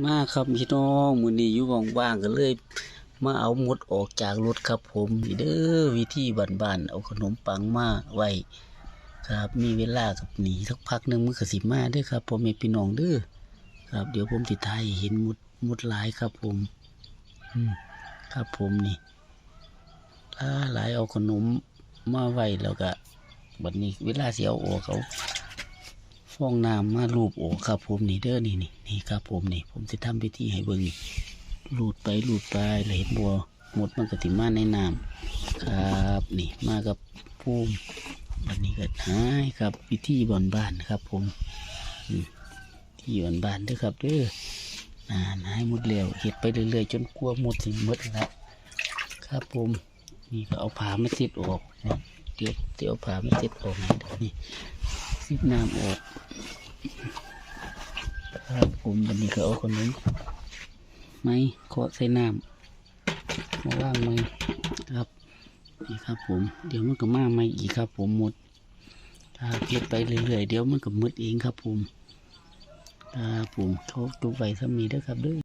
มาครับพี่น้องมือนี้อยู่ว่างๆก็เลย มาเอาหมดออกจากรถครับผมนี่เด้อวิธีบ้านๆเอาขนมปังมาไว้ครับมีเวลากับหนีสักพักหนึ่งมันก็สิมาเด้อครับพ่อแม่พี่น้องเด้อครับ เดี๋ยวผมสิถ่ายเห็นหมดหมดหลายครับผมอืมครับผมนี่ถ้าหลายเอาขนมมาไว้แล้วก็บัดนี้เวลาเสิเอาออกเขา ฟองน้ำมาลูบออกครับผมนี่เด้อนี่นี่นี่ครับผมนี่ ผมจะทำพิธีให้เบิ่งนี่ลูดไปลูดไปแล้วเห็นบัวหมดมันก็ติมาในน้ำครับนี่มากับภูมิบัดนี้ก็หายครับพิธีบอนบ้านครับ ผมที่บอนบ้านเด้อครับเด้ออ่าหายหมดแล้วเห็ดไปเรื่อยๆจนกลัวหมดสิหมดแล้วครับผมนี่ก็เอาผ้ามาติดออกนะเดี๋ยวเดี๋ยวผ้ามาติดออกนะเดี๋ยนี่ ซิดน้ำออกครับผมวันนี้ก็เอาคนนี้ไม้เคาะใส่น้ำมาว่างไม้ครับนี่ครับผมเดี๋ยวมันก็มาไม่อีกครับ ผมหมดถ้าเพียไปเรื่อยๆเดี๋ยวมันก็หมดเองครับผมครับผมเขาตุไว้ซ้ำนี้ด้อครับด้อ